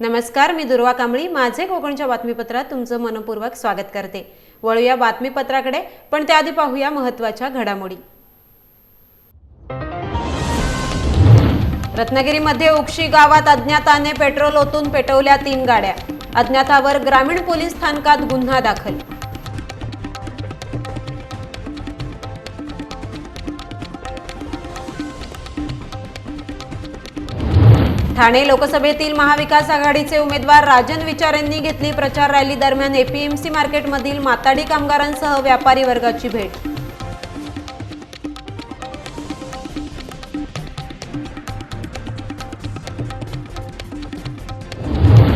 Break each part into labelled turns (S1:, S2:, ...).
S1: नमस्कार मी दुर्वा कांबळी. माझे कोकणच्या बातमीपत्रात तुमचं मनपूर्वक स्वागत करते. वळूया बातमीपत्राकडे पण त्याआधी पाहूया महत्त्वाच्या घडामोडी. रत्नागिरीमध्ये उक्षी गावात अज्ञाताने पेट्रोल ओतून पेटवल्या तीन गाड्या. अज्ञातावर ग्रामीण पोलीस स्थानकात गुन्हा दाखल. ठाणे लोकसभेतील महाविकास आघाडीचे उमेदवार राजन विचार यांनी घेतली प्रचार रॅली दरम्यान एपीएमसी मार्केटमधील माताडी कामगारांसह व्यापारी वर्गाची भेट.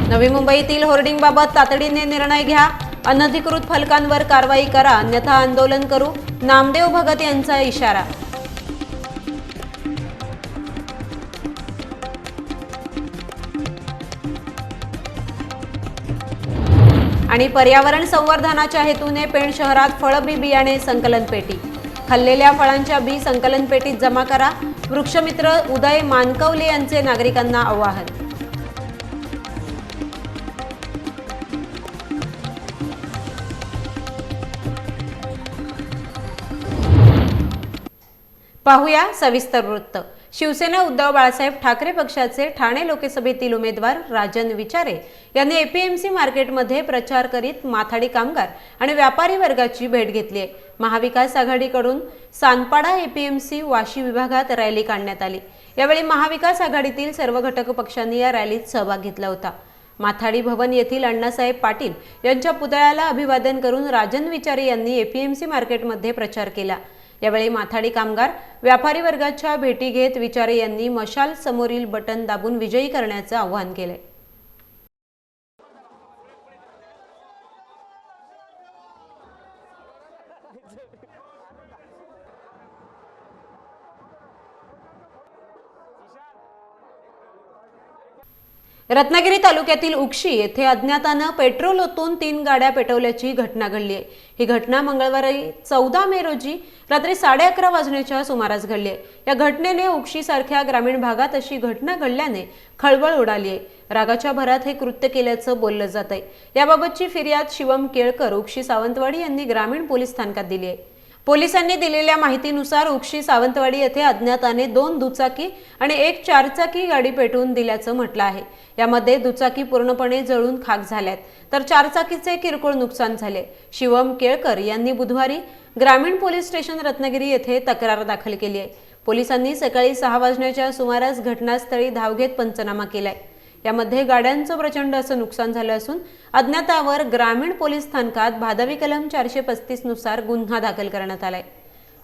S1: नवी मुंबईतील होर्डिंगबाबत तातडीने निर्णय घ्या. अनधिकृत फलकांवर कारवाई करा. अन्यथा आंदोलन करू. नामदेव भगत यांचा इशारा. आणि पर्यावरण संवर्धनाच्या हेतूने पेण शहरात फळ बी बियाणे संकलन पेटी. खाल्लेल्या फळांच्या बी संकलन पेटीत जमा करा. वृक्षमित्र उदय मानकवले यांचे नागरिकांना आवाहन. पाहूया सविस्तर वृत्त. शिवसेना उद्धव बाळासाहेब ठाकरे पक्षाचे ठाणे लोकसभेतील उमेदवार राजन विचारे यांनी एपीएमसी मार्केटमध्ये प्रचार करीत माथाडी कामगार आणि व्यापारी वर्गाची भेट घेतली आहे. महाविकास आघाडीकडून सानपाडा एपीएमसी वाशी विभागात रॅली काढण्यात आली. यावेळी महाविकास आघाडीतील सर्व घटक पक्षांनी या रॅलीत सहभाग घेतला होता. माथाडी भवन येथील अण्णासाहेब पाटील यांच्या पुतळ्याला अभिवादन करून राजन विचारे यांनी एपीएमसी मार्केटमध्ये प्रचार केला. यावेळी माथाडी कामगार व्यापारी वर्गाच्या भेटी घेत विचारे यांनी मशाल समोरील बटन दाबून विजयी करण्याचं आवाहन केलंय रत्नागिरी तालुक्यातील उक्षी येथे अज्ञातानं पेट्रोल ओतून तीन गाड्या पेटवल्याची घटना घडली आहे. ही घटना मंगळवारी चौदा मे रोजी रात्री साडे अकरा वाजण्याच्या सुमारास घडली आहे. या घटनेने उक्षी सारख्या ग्रामीण भागात अशी घटना घडल्याने खळबळ उडाली आहे. रागाच्या भरात हे कृत्य केल्याचं बोललं जात आहे याबाबतची फिर्याद शिवम केळकर उक्षी सावंतवाडी यांनी ग्रामीण पोलीस स्थानकात दिली आहे. पोलिसांनी दिलेल्या माहितीनुसार उक्षी सावंतवाडी येथे अज्ञाताने दोन दुचाकी आणि एक चारचाकी गाडी पेटवून दिल्याचं म्हटलं आहे. यामध्ये दुचाकी पूर्णपणे जळून खाक झाल्यात. तर चारचाकीचे किरकोळ नुकसान झाले. शिवम केळकर यांनी बुधवारी ग्रामीण पोलीस स्टेशन रत्नागिरी येथे तक्रार दाखल केली आहे. पोलिसांनी सकाळी सहा वाजण्याच्या सुमारास घटनास्थळी धाव घेत पंचनामा केलाय. यामध्ये गाड्यांचं प्रचंड असं नुकसान झालं असून अज्ञातावर ग्रामीण पोलीस स्थानकात भादवी कलम चारशे पस्तीसनुसार गुन्हा दाखल करण्यात आलाय.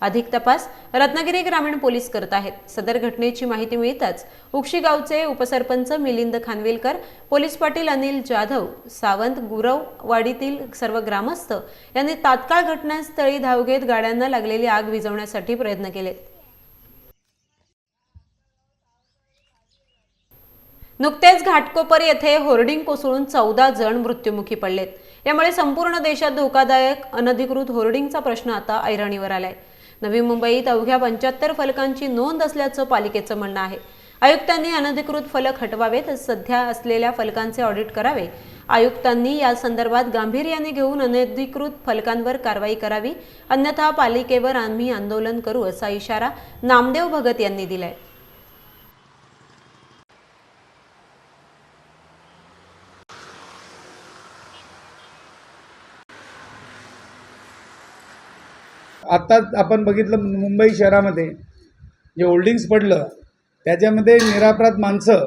S1: अधिक तपास रत्नागिरी ग्रामीण पोलीस करत आहेत. सदर घटनेची माहिती मिळताच उक्षी गावचे उपसरपंच मिलिंद खानविलकर पोलीस पाटील अनिल जाधव सावंत गुरव वाडीतील सर्व ग्रामस्थ यांनी तात्काळ घटनास्थळी धाव घेत गाड्यांना लागलेली आग विझवण्यासाठी प्रयत्न केले. नुकतेच घाटकोपर येथे होर्डिंग कोसळून चौदा जण मृत्युमुखी पडलेत. यामुळे संपूर्ण देशात धोकादायक अनधिकृत होर्डिंगचा प्रश्न आता ऐरणीवर आलाय. नवी मुंबईत अवघ्या पंच्याहत्तर फलकांची नोंद असल्याचं पालिकेचं म्हणणं आहे. आयुक्तांनी अनधिकृत फलक हटवावेत सध्या असलेल्या फलकांचे ऑडिट करावे. आयुक्तांनी या संदर्भात गांभीर्याने घेऊन अनधिकृत फलकांवर कारवाई करावी अन्यथा पालिकेवर आम्ही आंदोलन करू असा इशारा नामदेव भगत यांनी दिलाय.
S2: आत्ताच आपण बघितलं मुंबई शहरामध्ये जे होल्डिंग्स पडलं त्याच्यामध्ये निरापराध माणसं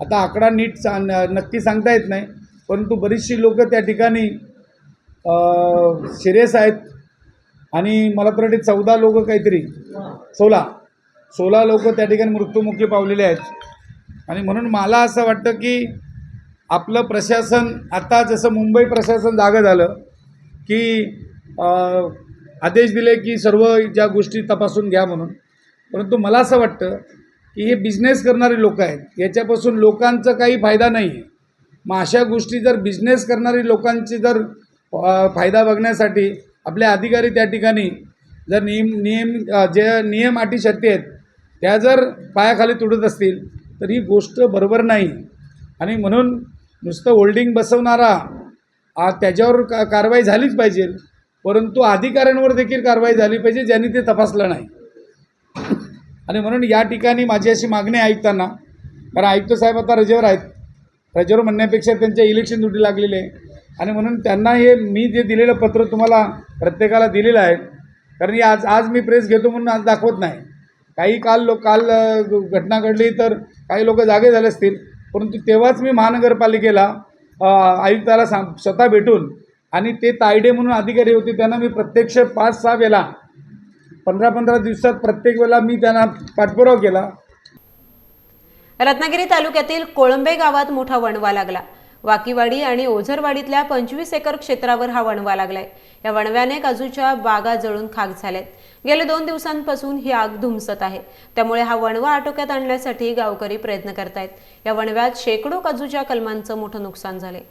S2: आता आकडा नीट सा न- नक्की सांगता येत नाही परंतु बरीचशी लोक त्या ठिकाणी सिरियस आहेत. आणि मला तर वाटते चौदा लोक काहीतरी सोळा सोळा लोक त्या ठिकाणी मृत्युमुखी पावलेले आहेत. आणि म्हणून मला असं वाटतं की आपलं प्रशासन आता जसं मुंबई प्रशासन जागं झालं की आदेश दिले की सर्व ज्या गोष्टी तपासून घ्या म्हणून. परंतु मला असं वाटतं की हे बिझनेस करणारे लोक आहेत याच्यापासून लोकांचा काही फायदा नाही आहे. मग अशा गोष्टी जर बिझनेस करणारी लोकांची जर फायदा बघण्यासाठी आपले अधिकारी त्या ठिकाणी जर नियम नियम जे नियम अटी शर्ती आहेत त्या जर पायाखाली तुडत असतील तर ही गोष्ट बरोबर नाही. आणि म्हणून नुसतं होल्डिंग बसवणारा त्याच्यावर का कारवाई झालीच पाहिजे. परंतु अधिकाऱ्यांवर देखील कारवाई झाली पाहिजे ज्यांनी ते तपासलं नाही. आणि म्हणून या ठिकाणी माझी अशी मागणी ऐकताना आयुक्तांना कारण आयुक्त साहेब आता रजेवर आहेत. रजेवर म्हणण्यापेक्षा त्यांच्या इलेक्शन ड्युटी लागलेली आहे. आणि म्हणून त्यांना हे मी जे दिलेलं पत्र तुम्हाला प्रत्येकाला दिलेलं आहे कारण हे आज आज मी प्रेस घेतो म्हणून आज दाखवत नाही. काही काल लोक काल घटना घडली तर काही लोक जागे झाले असतील परंतु तेव्हाच मी महानगरपालिकेला आयुक्ताला सांग स्वतः भेटून आणि ते तायडे म्हणून अधिकारी होते त्यांना मी प्रत्यक्ष पाच सहा वेळा पंधरा पंधरा दिवसात प्रत्येक वेळेला मी त्यांना पाठपुरावा केला.
S1: रत्नागिरी तालुक्यातील कोळंबे गावात मोठा वणवा लागला. वाकीवाडी आणि ओझरवाडीतल्या पंचवीस एकर क्षेत्रावर हा वणवा लागलाय. या वणव्याने काजूच्या बागा जळून खाक झाल्यात. गेल्या दोन दिवसांपासून ही आग धुमसत आहे. त्यामुळे हा वणवा आटोक्यात आणण्यासाठी गावकरी प्रयत्न करतायत. या वणव्यात शेकडो काजूच्या कलमांचं मोठं नुकसान झालंय.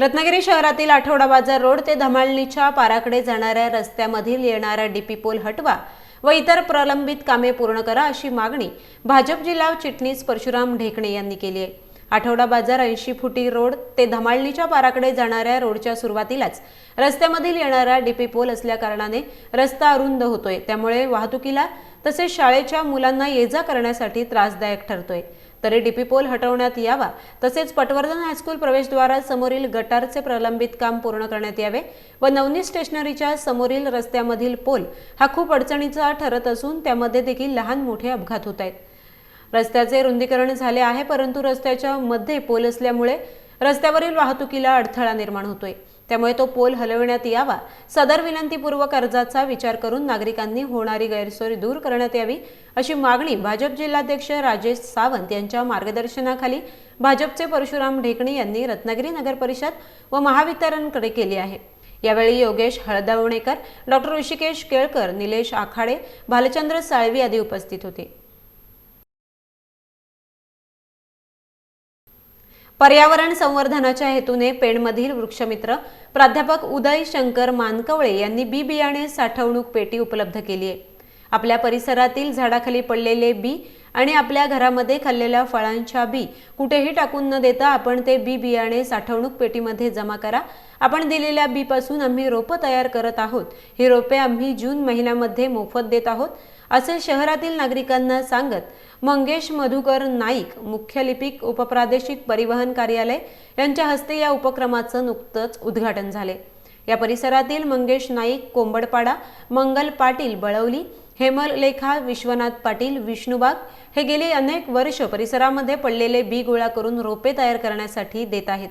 S1: रत्नागिरी शहरातील आठवडा बाजार रोड ते धमाळणीच्या पाराकडे जाणाऱ्या रस्त्यामधील येणारा डीपी पोल हटवा व इतर प्रलंबित कामे पूर्ण करा अशी मागणी भाजप जिल्हा चिटणीस परशुराम ढेकणे यांनी केली आहे. आठवडा बाजार ऐंशी फुटी रोड ते धमाळणीच्या पाराकडे जाणाऱ्या रोडच्या सुरुवातीलाच रस्त्यामधील येणारा डीपी पोल असल्या कारणाने रस्ता अरुंद होतोय. त्यामुळे वाहतुकीला तसेच शाळेच्या मुलांना ये जा करण्यासाठी त्रासदायक ठरतोय. तरी डीपी पोल हटवण्यात यावा. तसेच पटवर्धन हायस्कूल प्रवेशद्वारासमोरील गटारचे प्रलंबित काम पूर्ण करण्यात यावे व नवनी स्टेशनरीच्या समोरील रस्त्यामधील पोल हा खूप अडचणीचा ठरत असून त्यामध्ये देखील लहान मोठे अपघात होत आहेत. रस्त्याचे रुंदीकरण झाले आहे परंतु रस्त्याच्या मध्ये पोल असल्यामुळे रस्त्यावरील वाहतुकीला अडथळा निर्माण होतोय. त्यामुळे तो पोल हलविण्यात यावा. सदर विनंतीपूर्वक अर्जाचा विचार करून नागरिकांनी होणारी गैरसोय दूर करण्यात यावी अशी मागणी भाजप जिल्हाध्यक्ष राजेश सावंत यांच्या मार्गदर्शनाखाली भाजपचे परशुराम ढेकणे यांनी रत्नागिरी नगर परिषद व महावितरणकडे केली आहे. यावेळी योगेश हळदवणेकर डॉक्टर ऋषिकेश केळकर निलेश आखाडे भालचंद्र साळवी आदी उपस्थित होते. पर्यावरण संवर्धनाच्या हेतूने पेणमधील वृक्षमित्र प्राध्यापक उदय शंकर मानकवळे यांनी बी बियाणे साठवणूक पेटी उपलब्ध केली आहे. आपल्या परिसरातील झाडाखाली पडलेले बी आणि आपल्या घरामध्ये खाल्लेल्या फळांच्या बी कुठेही टाकून न देता आपण ते बी बियाणे साठवणूक पेटीमध्ये जमा करा. आपण दिलेल्या बी पासून आम्ही रोपं तयार करत आहोत. ही रोपे आम्ही जून महिन्यामध्ये मोफत देत आहोत असे शहरातील नागरिकांना सांगत मंगेश मधुकर नाईक मुख्य लिपिक उपप्रादेशिक परिवहन कार्यालय यांच्या हस्ते या उपक्रमाचं नुकतंच उद्घाटन झाले. या परिसरातील मंगेश नाईक कोंबडपाडा मंगल पाटील बळवली हेमलेखा विश्वनाथ पाटील विष्णुबाग हे गेली अनेक वर्ष परिसरामध्ये पडलेले बी गोळा करून रोपे तयार करण्यासाठी देत आहेत.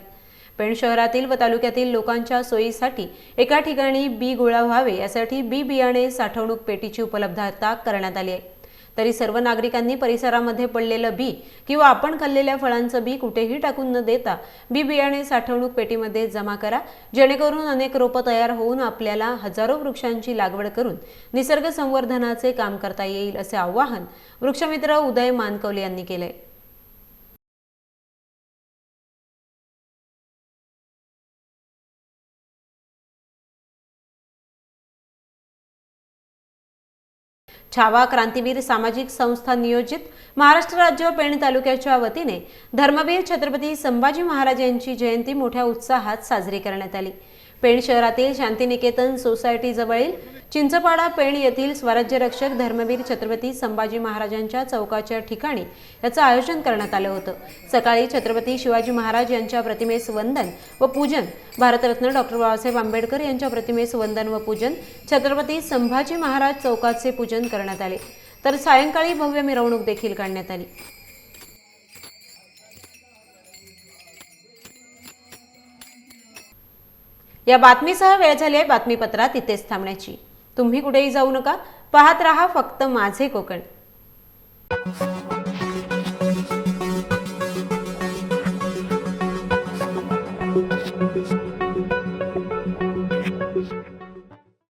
S1: पेण शहरातील व तालुक्यातील लोकांच्या सोयीसाठी एका ठिकाणी बी गोळा व्हावे यासाठी बी बियाणे साठवणूक पेटीची उपलब्धता करण्यात आली आहे. तरी सर्व नागरिकांनी परिसरामध्ये पडलेलं बी किंवा आपण खाल्लेल्या फळांचं बी कुठेही टाकून न देता बी बियाणे साठवणूक पेटीमध्ये जमा करा जेणेकरून अनेक रोपं तयार होऊन आपल्याला हजारो वृक्षांची लागवड करून निसर्ग संवर्धनाचे काम करता येईल असे आवाहन वृक्षमित्र उदय मानकवले यांनी केलंय छावा क्रांतीवीर सामाजिक संस्था नियोजित महाराष्ट्र राज्य पेण तालुक्याच्या वतीने धर्मवीर छत्रपती संभाजी महाराज यांची जयंती मोठ्या उत्साहात साजरी करण्यात आली. पेण शहरातील शांतिनिकेतन सोसायटीजवळील चिंचपाडा पेण येथील स्वराज्य रक्षक धर्मवीर छत्रपती संभाजी महाराजांच्या चौकाच्या ठिकाणी याचं आयोजन करण्यात आलं होतं. सकाळी छत्रपती शिवाजी महाराज यांच्या प्रतिमेस वंदन व पूजन भारतरत्न डॉक्टर बाबासाहेब आंबेडकर यांच्या प्रतिमेस वंदन व पूजन छत्रपती संभाजी महाराज चौकाचे पूजन करण्यात आले. तर सायंकाळी भव्य मिरवणूक देखील काढण्यात आली. या बातमीसह वेळ झाली आहे बातमीपत्रात इथेच थांबण्याची. तुम्ही कुठेही जाऊ नका. पाहत राहा फक्त माझे कोकण.